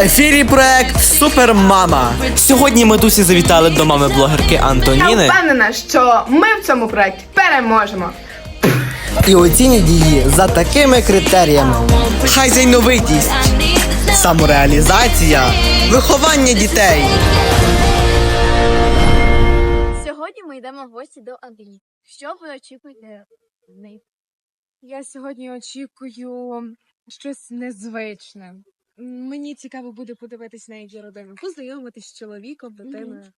ефірі проект Супермама. Сьогодні ми тусі завітали до мами блогерки Антоніни. Я впевнена, що ми в цьому проєкті переможемо. і оцінять її за такими критеріями. Хазяйновитість, самореалізація, виховання дітей. Сьогодні ми йдемо в гості до Андрії. Що ви очікуєте в неї? Я сьогодні очікую щось незвичне. Мені цікаво буде подивитись на її родину, познайомитись з чоловіком, дитиною.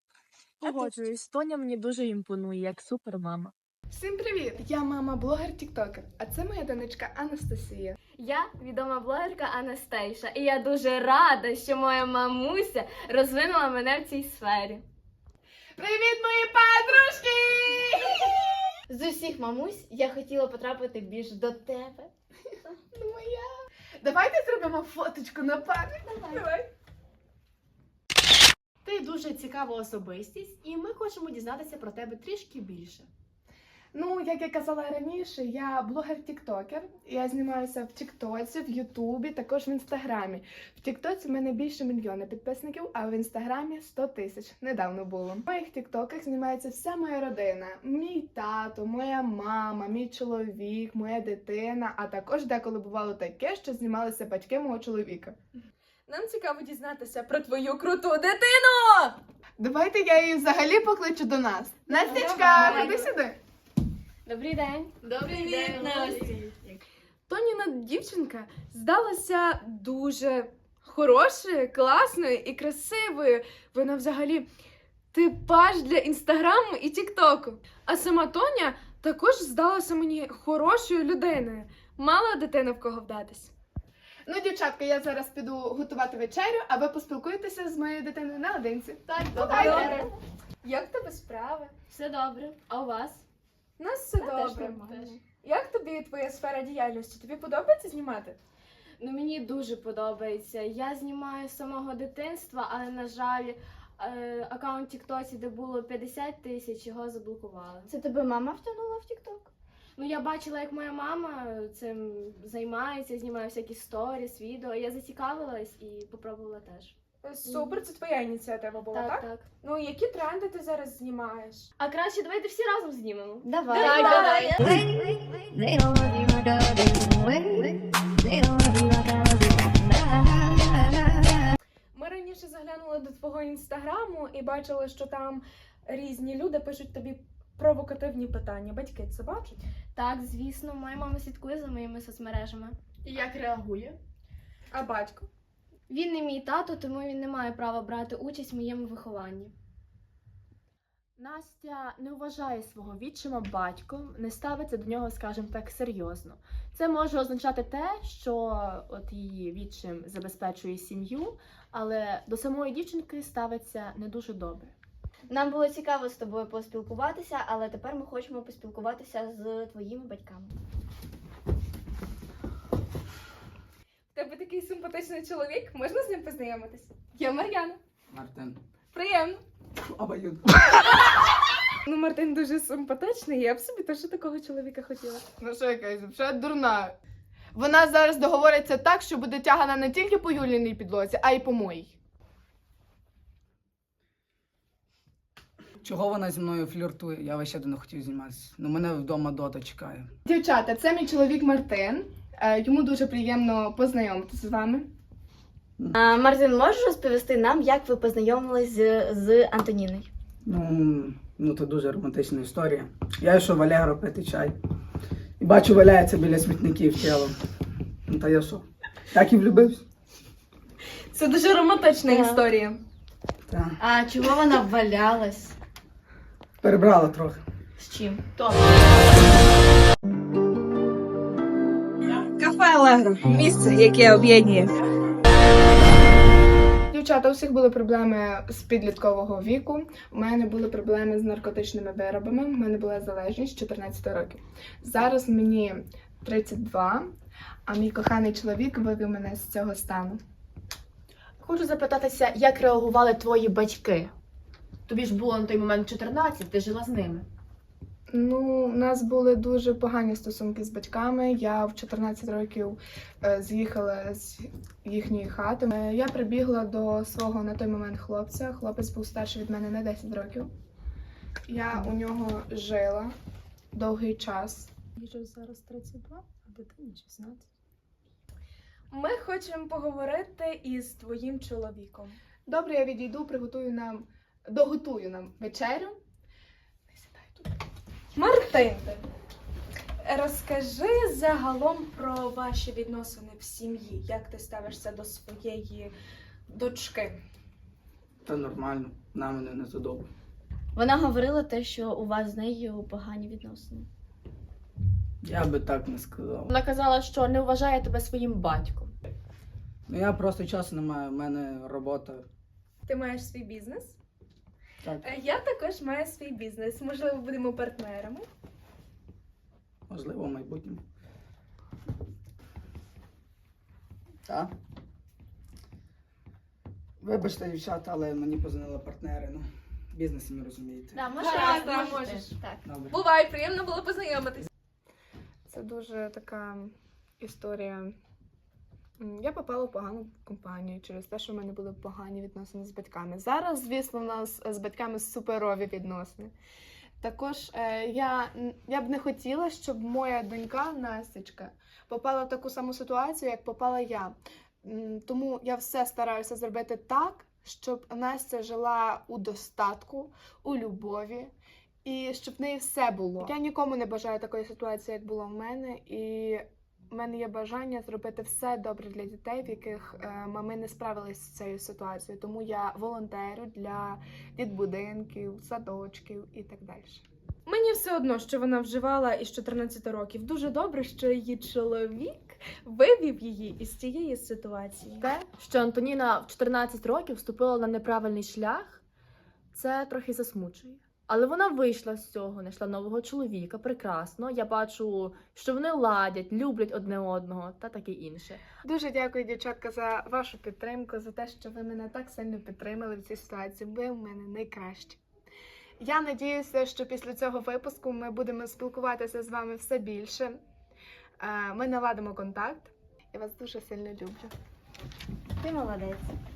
Погоджуюсь, Тоня мені дуже імпонує, як супермама. Всім привіт! Я мама блогер Тіктокер, а це моя донечка Анастасія. Я відома блогерка Анастейша, і я дуже рада, що моя мамуся розвинула мене в цій сфері. Привіт, мої подружки! З усіх мамусь я хотіла потрапити більш до тебе. Ну, моя. Давайте зробимо фоточку на пам'ять. Давай. Ти дуже цікава особистість, і ми хочемо дізнатися про тебе трішки більше. Ну, як я казала раніше, я блогер-тіктокер. Я знімаюся в Тіктоці, в Ютубі, також в інстаграмі. В Тіктоці в мене більше мільйона підписників, а в інстаграмі 100 тисяч. Недавно було. В моїх тіктоках знімається вся моя родина: мій тато, моя мама, мій чоловік, моя дитина. А також деколи бувало таке, що знімалися батьки мого чоловіка. Нам цікаво дізнатися про твою круту дитину. Давайте я її взагалі покличу до нас. Настячка, ходи сюди. Добрий день. Добрий день, Настя. Тоніна дівчинка здалася дуже хорошою, класною і красивою. Вона взагалі типаж для інстаграму і тіктоку. А сама Тоня також здалася мені хорошою людиною. Мала дитина в кого вдатись. Ну, дівчатка, я зараз піду готувати вечерю, а ви поспілкуєтеся з моєю дитиною наодинці. Так, Давайте. Як в тебе справи? Все добре. А у вас? У нас все Та добре. нормально. Як тобі твоя сфера діяльності? Тобі подобається знімати? Ну мені дуже подобається. Я знімаю з самого дитинства, але на жаль. е, Аккаунт Тіктоці, де було 50 тисяч, його заблокували. Це тебе мама втягнула в Тікток? Ну, я бачила, як моя мама цим займається, знімає всякі сторіс, відео. Я зацікавилась і попробувала теж. Супер, це твоя ініціатива була, так? Так, так. Ну, які тренди ти зараз знімаєш? А краще давайте всі разом знімемо. Давай. Так, давай. Ми раніше заглянули до твого інстаграму і бачили, що там різні люди пишуть тобі провокативні питання. Батьки це бачать? Так, звісно, моя мама слідкує за моїми соцмережами. І як реагує? А батько? Він не мій тато, тому він не має права брати участь в моєму вихованні. Настя не вважає свого відчима батьком, не ставиться до нього, скажімо так, серйозно. Це може означати те, що от її відчим забезпечує сім'ю, але до самої дівчинки ставиться не дуже добре. Нам було цікаво з тобою поспілкуватися, але тепер ми хочемо поспілкуватися з твоїми батьками. В тебе такий симпатичний чоловік, можна з ним познайомитись? Я Мар'яна. Мартин. Приємно. Обоюдно. Ну, Мартин дуже симпатичний, я б собі теж такого чоловіка хотіла. Ну що якась, вже дурна. Вона зараз договориться так, що буде тягана не тільки по Юліній підлозі, а й по моїй. Чого вона зі мною фліртує? Я ще не хотів зніматися. Ну мене вдома дота чекає. Дівчата, це мій чоловік Мартин. Е, Йому дуже приємно познайомитися з вами. А, Мартин, можеш розповісти нам, як ви познайомились з, з Антоніною? Ну, ну це дуже романтична історія. Я йшов в Алегро пити чай. І бачу, валяється біля смітників тіло. Ну та я що? Так і влюбився. Це дуже романтична Так. історія. Так. А чого вона валялась? Перебрала трохи. З чим? Кафе Алегро місце, яке об'єднує. Дівчата, у всіх були проблеми з підліткового віку. У мене були проблеми з наркотичними виробами. У мене була залежність 14 років. Зараз мені 32, а мій коханий чоловік вивів мене з цього стану. Хочу запитатися, як реагували твої батьки? Тобі ж було на той момент 14, ти жила з ними. Ну, у нас були дуже погані стосунки з батьками. Я в 14 років е, з'їхала з їхньої хати. Е, Я прибігла до свого на той момент хлопця. Хлопець був старший від мене на 10 років. Я у нього жила довгий час. Їжу зараз 32, а дитині 16. Ми хочемо поговорити із твоїм чоловіком. Добре, я відійду, приготую нам, доготую нам вечерю. Мартинте, розкажи загалом про ваші відносини в сім'ї. Як ти ставишся до своєї дочки? Та нормально, на мене не задовго. Вона говорила те, що у вас з нею погані відносини. Я би так не сказав. Вона казала, що не вважає тебе своїм батьком. Ну я просто часу не маю, в мене робота. Ти маєш свій бізнес? Так, Е, Я також маю свій бізнес. Можливо, будемо партнерами. можливо, в майбутньому. Так? Вибачте, дівчата, але мені позвонили партнери. Ну, бізнес самі розумієте. Да, може, Так, так, можеш. Так. Добре. Бувай, приємно було познайомитись. Це дуже така історія. Я попала в погану компанію через те, що в мене були погані відносини з батьками. Зараз, звісно, в нас з батьками суперові відносини. Також е, я, я б не хотіла, щоб моя донька Настечка попала в таку саму ситуацію, як попала я. Тому я все стараюся зробити так, щоб Настя жила у достатку, у любові, і щоб в неї все було. Я нікому не бажаю такої ситуації, як було в мене, і в мене є бажання зробити все добре для дітей, в яких е, мами не справились з цією ситуацією. Тому я волонтерю для дитбудинків, садочків і так далі. Мені все одно, що вона вживала із 14 років. Дуже добре, що її чоловік вивів її із цієї ситуації. Те, що Антоніна в 14 років вступила на неправильний шлях, це трохи засмучує. Але вона вийшла з цього, знайшла нового чоловіка, прекрасно. Я бачу, що вони ладять, люблять одне одного та таке інше. Дуже дякую, дівчатка, за вашу підтримку, за те, що ви мене так сильно підтримали в цій ситуації. Ви в мене найкращі. Я надіюся, що після цього випуску ми будемо спілкуватися з вами все більше. Е, Ми наладимо контакт. Я вас дуже сильно люблю. Ти молодець.